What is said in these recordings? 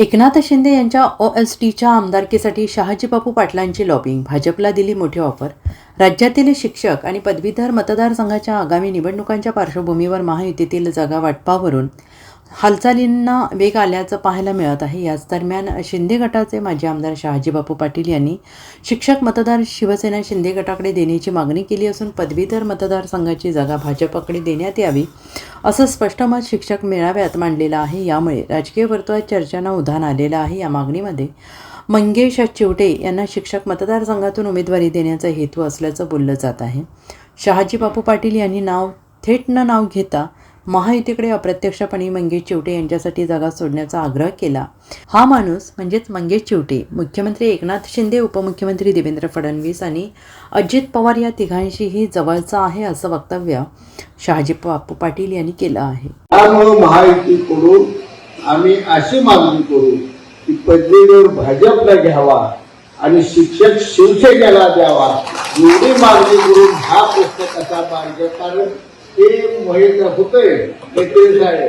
एकनाथ शिंदे यांच्या O S टीच्या आमदारकीसाठी शहाजी बापू पाटलांची lobbying भाजपला दिली मोठी ऑफर राज्यातील शिक्षक आणि पदवीधर मतदारसंघाच्या आगामी निवडणुकांच्या पार्श्वभूमीवर महायुतीतील जागा वाटपावरून हालचालींना वेग आल्याचं पाहायला मिळत आहे. याच दरम्यान शिंदे गटाचे माजी आमदार शहाजी बापू पाटील यांनी शिक्षक मतदार शिवसेना शिंदे गटाकडे देण्याची मागणी केली असून पदवीधर मतदारसंघाची जागा भाजपकडे देण्यात यावी असं स्पष्ट मत शिक्षक मेळाव्यात मांडलेलं आहे. यामुळे राजकीय वर्तुळात चर्चांना उधाण आलेलं आहे. या मागणीमध्ये मंगेश चिवटे यांना शिक्षक मतदारसंघातून उमेदवारी देण्याचा हेतू असल्याचं बोललं जात आहे. शहाजी बापू पाटील यांनी नाव थेट न नाव घेता महायुतीकडे अप्रत्यक्षपणे मंगेश चिवटे यांच्यासाठी जागा सोडण्याचा आग्रह केला. हा माणूस म्हणजेच मंगेश चिवटे मुख्यमंत्री एकनाथ शिंदे उपमुख्यमंत्री देवेंद्र फडणवीस आणि अजित पवार या तिघांशीही जवळचा आहे असं वक्तव्य शहाजी बापू पाटील यांनी केलं आहे. त्यामुळं महायुतीकडून आम्ही अशी मागणी करू की पदवीवर भाजपला घ्यावा आणि शिक्षक शिवसेनेला द्यावा एवढी मागणी करून हा प्रश्न कसा मार्ग कारण ते माहीत होतंय हे तेच आहे.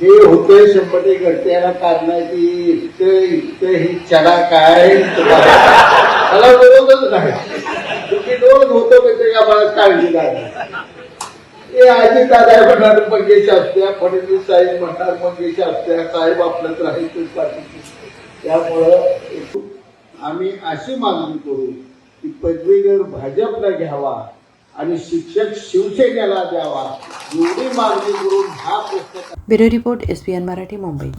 हे होतंय शंभर टक्के घडते याला काढणार की इतकं इतकं ही चढा काय? त्याला विरोधच नाही. की विरोध होतो म्हणजे मला काळजी नाही. हे आजी दादा म्हणणार मंगेश असत्या फडणवीस साहेब म्हणणार मंगेश असत्या साहेब आपल्यात राहायचं पाठीशी त्यामुळं आम्ही अशी मागणी करू की पदवीधर भाजपला घ्यावा. आणि शिक्षक शिवसेनेला द्यावा. एवढी मागणी करून हा पुस्तक bureau report S P N Marathi Mumbai.